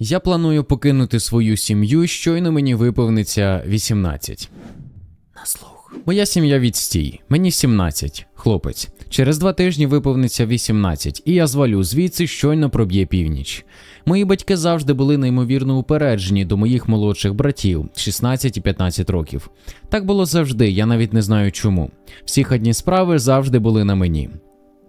Я планую покинути свою сім'ю, щойно мені виповниться 18. На слух. Моя сім'я відстій. Мені 17, хлопець. Через два тижні виповниться 18, і я звалю звідси щойно проб'є північ. Мої батьки завжди були неймовірно упереджені до моїх молодших братів 16 і 15 років. Так було завжди, я навіть не знаю чому. Всі хатні справи завжди були на мені.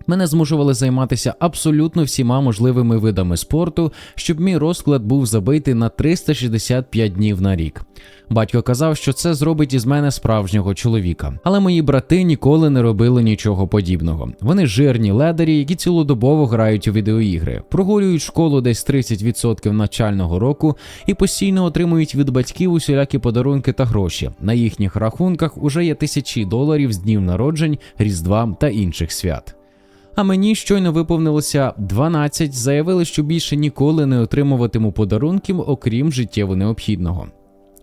Мене змушували займатися абсолютно всіма можливими видами спорту, щоб мій розклад був забитий на 365 днів на рік. Батько казав, що це зробить із мене справжнього чоловіка. Але мої брати ніколи не робили нічого подібного. Вони жирні ледарі, які цілодобово грають у відеоігри, прогулюють школу десь 30% навчального року і постійно отримують від батьків усілякі подарунки та гроші. На їхніх рахунках уже є тисячі доларів з днів народжень, різдва та інших свят. А мені щойно виповнилося 12, заявили, що більше ніколи не отримуватиму подарунків, окрім життєво необхідного.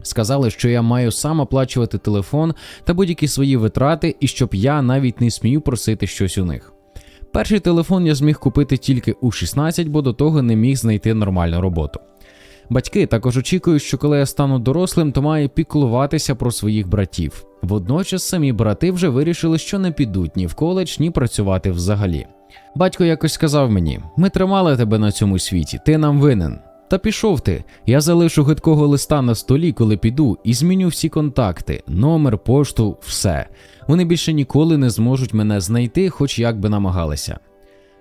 Сказали, що я маю сам оплачувати телефон та будь-які свої витрати, і щоб я навіть не смів просити щось у них. Перший телефон я зміг купити тільки у 16, бо до того не міг знайти нормальну роботу. Батьки також очікують, що коли я стану дорослим, то маю піклуватися про своїх братів. Водночас самі брати вже вирішили, що не підуть ні в коледж, ні працювати взагалі. Батько якось сказав мені: ми тримали тебе на цьому світі, ти нам винен. Та пішов ти. Я залишу гидкого листа на столі, коли піду, і зміню всі контакти, номер, пошту, все. Вони більше ніколи не зможуть мене знайти, хоч як би намагалися.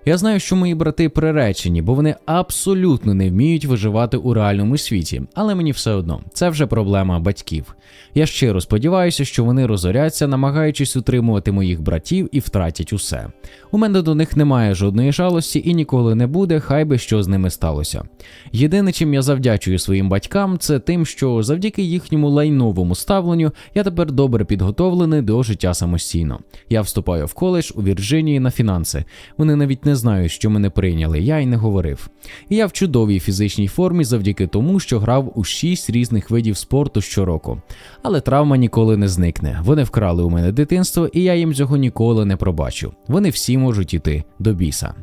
Я знаю, що мої брати приречені, бо вони абсолютно не вміють виживати у реальному світі, але мені все одно це вже проблема батьків. Я щиро сподіваюся, що вони розоряться, намагаючись утримувати моїх братів і втратять усе. У мене до них немає жодної жалості і ніколи не буде, хай би що з ними сталося. Єдине, чим я завдячую своїм батькам, це тим, що завдяки їхньому лайновому ставленню я тепер добре підготовлений до життя самостійно. Я вступаю в коледж у Вірджинії на фінанси. Вони навіть не знають, що мене прийняли, я й не говорив. І я в чудовій фізичній формі завдяки тому, що грав у шість різних видів спорту щороку. Але травма ніколи не зникне. Вони вкрали у мене дитинство, і я їм цього ніколи не пробачу. Вони всі можуть іти до біса.